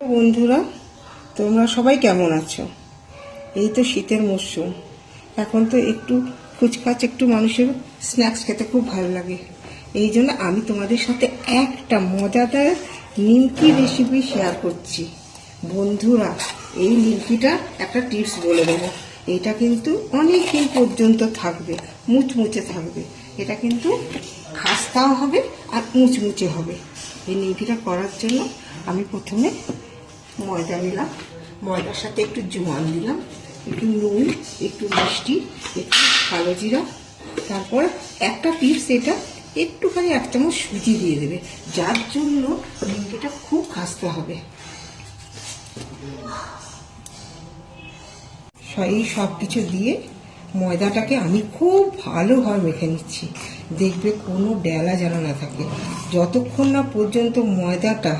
বন্ধুরা, তোমরা সবাই কেমন আছো? এই তো শীতের মরশুম। এখন তো একটু ফুচকাচ একটু মানুষের স্ন্যাক্স খেতে খুব ভালো লাগে। এই জন্য আমি তোমাদের সাথে একটা মজাদার নিমকি রেসিপি শেয়ার করছি। বন্ধুরা, এই নিমকিটা একটা টিপস বলে দেবো। এটা কিন্তু অনেক দিন পর্যন্ত থাকবে, মুচমুচে থাকবে। এটা কিন্তু খাস্তাও হবে আর মুচমুচে হবে। এই নিমকিটা করার জন্য আমি প্রথমে ময়দা নিলাম। ময়দার সাথে একটু জোয়ান দিলাম, একটু নুন, একটু মিষ্টি, একটু কালো জিরা, তারপর একটা টিপস এটা একটুখানি এক চামচ সুজি দিয়ে দেবে। যার জন্য নিমকিটা খুব খাস্তে হবে। এই সব কিছু দিয়ে ময়দাটাকে আমি খুব ভালোভাবে মেখে নিচ্ছি। দেখবে কোনো ডেলা যেন না থাকে। যতক্ষণ না পর্যন্ত ময়দাটা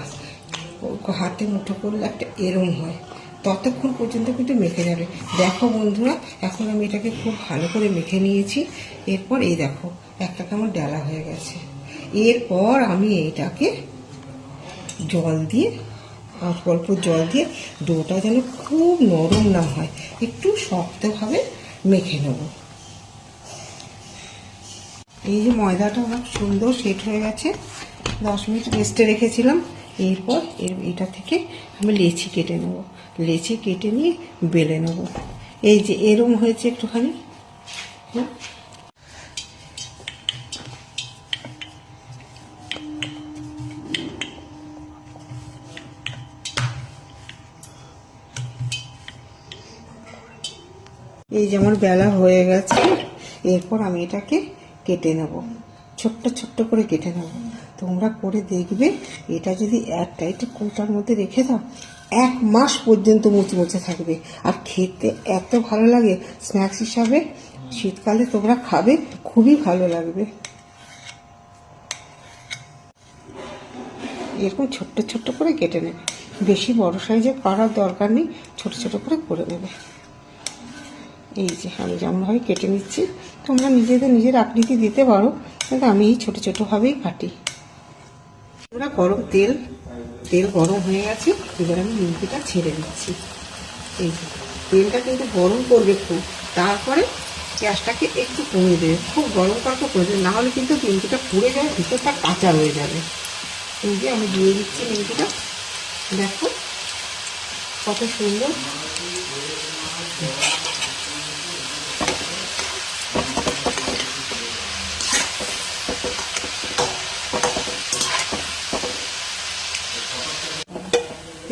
হাতে মুঠো করলে একটা এরম হয়। ততক্ষণ পর্যন্ত কিন্তু মেখে যাবে। দেখো বন্ধুরা, এখন আমি এটাকে খুব ভালো করে মেখে নিয়েছি। এরপর এই দেখো, একটা কেমন ডালা হয়ে গেছে। এরপর আমি এইটাকে জল দিয়ে, অল্প অল্প জল দিয়ে ডোটা যেন খুব নরম না হয়, একটু শক্তভাবে মেখে নেব। এই যে ময়দাটা আমার সুন্দর সেট হয়ে গেছে। দশ মিনিট রেস্টে রেখেছিলাম। এরপর এর এটা থেকে আমি লেচি কেটে নেব। লেচি কেটে নিয়ে বেলে নেব। এই যে এরম হয়েছে একটুখানি। হুম। এই যে আমার বেলা হয়ে গেছে। এরপর আমি এটাকে কেটে নেব। ছোট্ট ছোট্ট করে কেটে নেব। তোমরা করে দেখবে। এটা যদি এক টাইটে কৌটার মধ্যে রেখে দাও, এক মাস পর্যন্ত মুচমুচে থাকবে। আর খেতে এত ভালো লাগে স্ন্যাক্স হিসাবে, শীতকালে তোমরা খাবে, খুবই ভালো লাগবে। এরকম ছোট্ট ছোট্ট করে কেটে নেবে। বেশি বড় সাইজে করার দরকার নেই, ছোট ছোট করে করে নেবে। এই যে আমি যেমনভাবে কেটে নিচ্ছি, তোমরা নিজেদের নিজের আকৃতি দিতে পারো, কিন্তু আমি এই ছোটো ছোটোভাবেই কাটি। তোমরা গরম তেল তেল গরম হয়ে গেছে, এবার আমি নিমকিটা ছেড়ে দিচ্ছি। এই তেলটা কিন্তু গরম করবে খুব। তারপরে গ্যাসটাকে একটু কমিয়ে দেবে, খুব গরম করাটা করে দেবে নাহলে কিন্তু নিমকিটা পুড়ে যাবে ভিতরটা কাঁচা রয়ে যাবে। যে আমি দিয়ে দিচ্ছি নিমকিটা দেখো, কত সুন্দর।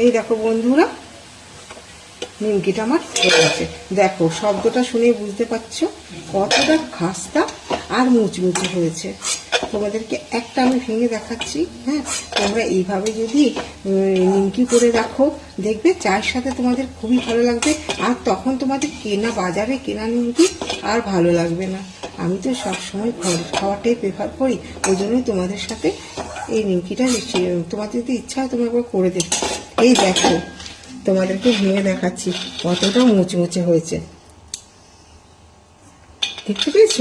এই দেখো বন্ধুরা, নিমকিটা আমার হয়ে গেছে। দেখো, শব্দটা শুনে বুঝতে পারছ কতটা খাস্তা আর মুচমুচে হয়েছে। তোমাদেরকে একটা আমি ভেঙে দেখাচ্ছি হ্যাঁ? তোমরা এইভাবে যদি নিমকি করে রাখো, দেখবে চায়ের সাথে তোমাদের খুবই ভালো লাগবে, আর তখন তোমাদের কেনা বাজারে কেনা নিমকি আর ভালো লাগবে না। আমি তো সবসময় ঘর, খাওয়াটাই প্রেফার করি, ওই জন্যই তোমাদের সাথে এই নিমকিটা তোমাদের যদি ইচ্ছা হয় তোমরা একবার করে দেখো। এই দেখো, তোমাদেরকে ভেঙে দেখাচ্ছি, কতটা মুচমুচে হয়েছে। দেখতে পেয়েছ?